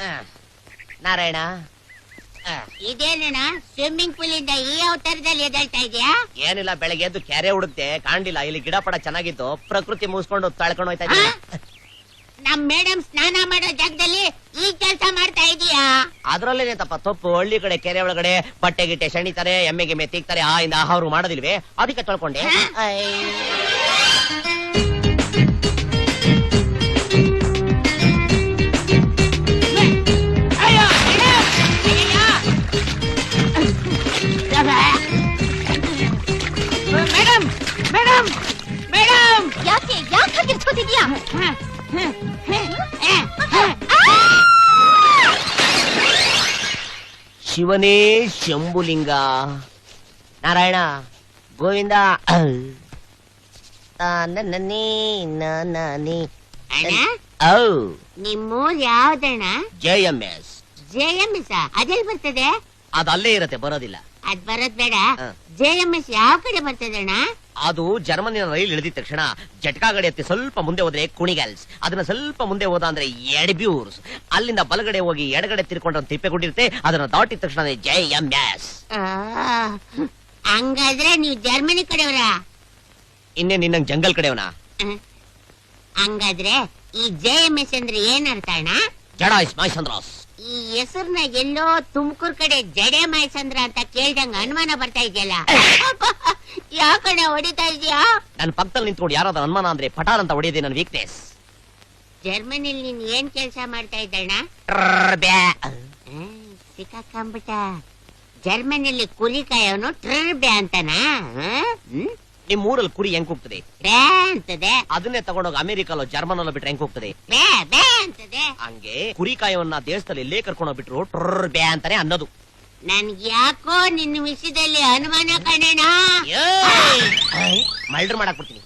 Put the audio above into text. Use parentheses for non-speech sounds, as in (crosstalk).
ಆ, ನಾರಾಯಣ. ಆ, ಇದೇನಣ್ಣ swimming pool ಇಂದ ಈ ಅವತಾರದಲ್ಲಿ ಎದ್ದೇಳ್ತಾ ಇದೆಯಾ? ಏನಿಲ್ಲ ಬೆಳಗ್ಗೆ ಎದ್ದು ಕೆರೆ ಹುಡುಕ್ತೆ ಕಾಣ್ಲಿಲ್ಲ ಇಲ್ಲಿ ಗಿಡ ಪಡ ಚೆನ್ನಾಗಿತ್ತು ಪ್ರಕೃತಿ ಮುಗಿಸ್ಕೊಂಡು ತಳ್ಕೊಂಡು ಹೋಯ್ತಾ ಇದ್ದೀನಿ. ನಮ್ ಮೇಡಮ್ ಸ್ನಾನ ಮಾಡೋ ಜಾಗದಲ್ಲಿ ಈ ಕೆಲಸ ಮಾಡ್ತಾ ಇದೀಯಾ? ಅದ್ರಲ್ಲೇನೆ ತಪ್ಪ ತಪ್ಪು. ಹಳ್ಳಿ ಕಡೆ ಕೆರೆ ಒಳಗಡೆ ಬಟ್ಟೆ ಗಿಟ್ಟೆ ಶಣಿತಾರೆ ಎಮ್ಮೆಗೆ ಮೆತ್ತಿಗ್ತಾರೆ ತಿಕ್ತಾರೆ ಆ ಇಂದ ಆಹಾರ ಮಾಡೋದಿಲ್ವೇ? ಅದಕ್ಕೆ ತೊಳ್ಕೊಂಡೆ. ಐ. Madam madam madam. ಯಾಕೆ ಯಾಕೆ ಹಾಕಿರ್ಕೋತಿದ್ಯಾ ಶಿವನೇ ಶಂಭುಲಿಂಗ. ನಾರಾಯಣ ಗೋವಿಂದ. ನಿಮ್ಮೂರ್ ಯಾವ್ದಣ್ಣ J M S J M S. ಅದೆಲ್ಲಿ ಬರ್ತದೆ? ಅದಲ್ಲೇ ಅಲ್ಲೇ ಇರತ್ತೆ ಬರೋದಿಲ್ಲ. ಅದ್ ಬರೋದ್ ಬೇಡ. ಜೆ ಎಂ ಎಸ್ ಯಾವ ಕಡೆ ಬರ್ತದೆ ಅಣ್ಣ? ಅದು ಜರ್ಮನಿನ ರೈಲ್ ಇಳಿದ ತಕ್ಷಣ ಜಟ್ಕಾ ಗಡಿ ಹತ್ತಿ ಸ್ವಲ್ಪ ಮುಂದೆ ಹೋದ್ರೆ ಕುಣಿಗಲ್ಸ್. ಅದನ್ನ ಸ್ವಲ್ಪ ಮುಂದೆ ಹೋದ ಅಂದ್ರೆ ಎಡ್ಬ್ಯೂರ್ಸ್. ಅಲ್ಲಿಂದ ಬಲಗಡೆ ಹೋಗಿ ಎಡಗಡೆ ತಿರ್ಕೊಂಡ್ರೆ ಒಂದು ತಿಪ್ಪೆ ಕೊಟ್ಟಿರುತ್ತೆ ಅದನ್ನ ದಾಟಿದ ತಕ್ಷಣ ಜೆ ಎಂ ಎಸ್. ಹಂಗಾದ್ರೆ ನೀವು ಜರ್ಮನಿ ಕಡೆಯವರ? ಇನ್ನೇ ನಿನ್ನ ಜಂಗಲ್ ಕಡೆಯವನ? ಹಂಗಾದ್ರೆ ಈ ಜೆ ಎಂ ಎಸ್ ಅಂದ್ರೆ ಏನರ್ಥ ಅಣ್ಣ? ಜಡ ಇಸ್ ಮೈ ಚಂದ್ರಾಸ್ ಈ ಹೆಸರ್ನ ಎಲ್ಲೋ ತುಮಕೂರ್ ಕಡೆ ಜಡೆ ಮಾಯಸಂದ್ರ ಅಂತ ಕೇಳ್ದಂಗ ಅನುಮಾನ ಬರ್ತಾ ಇದೆಯಲ್ಲ? (laughs) ಯಾಕಣ ಹೊಡಿತಾ ಇದೆಯಾ? ನನ್ನ ಪಕ್ಕದಲ್ಲಿ ನಿಂತ್ಕೊಂಡು ಯಾರಾದ್ರೂ ಅನುಮಾನ ಅಂದ್ರೆ ಪಟಾರ್ ಅಂತ ಹೊಡೆಯೋದೇ ನನ್ನ ವೀಕ್ನೆಸ್ ಜರ್ಮನಿಲ್ ನೀನ್ ಏನ್ ಕೆಲ್ಸ ಮಾಡ್ತಾ ಇದ್ದಣ್ಣ? ಸಿಕ್ಕಾಕಂಬಿಟ ಜರ್ಮನಿಲಿ ಕುಲಿಕಾಯವನು ಟ್ರರ್ ಬ್ಯಾ ಅಂತನಾ? ಹ್ಮ್? ನಿಮ್ ಊರಲ್ಲಿ ಕುರಿ ಹೆಂಗ್ ಹೋಗ್ತದೆ ಅಂತದೆ. ಅದನ್ನೇ ತಗೊಂಡೋಗಿ ಅಮೆರಿಕಲ್ಲೋ ಜರ್ಮನಲ್ಲೋ ಬಿಟ್ರೆ ಹೆಂಗ್ ಹೋಗ್ತದೆ ಬ್ಯಾ ಬ್ಯಾ ಅಂತದೆ. ಹಂಗೆ ಕುರಿ ಕಾಯವನ್ನ ದೇಶದಲ್ಲಿ ಎಲ್ಲೇ ಕರ್ಕೊಂಡು ಬಿಟ್ರು ಟ್ರರ್ ಬ್ಯಾ ಅಂತಾನೆ ಅನ್ನೋದು. ನನ್ಗೆ ಯಾಕೋ ನಿನ್ನ ವಿಷಯದಲ್ಲಿ ಅನುಮಾನ ಕಣಣ್ಣ. ಮಲ್ಡರ್ ಮಾಡಕ್ ಬಿಡ್ತೀನಿ.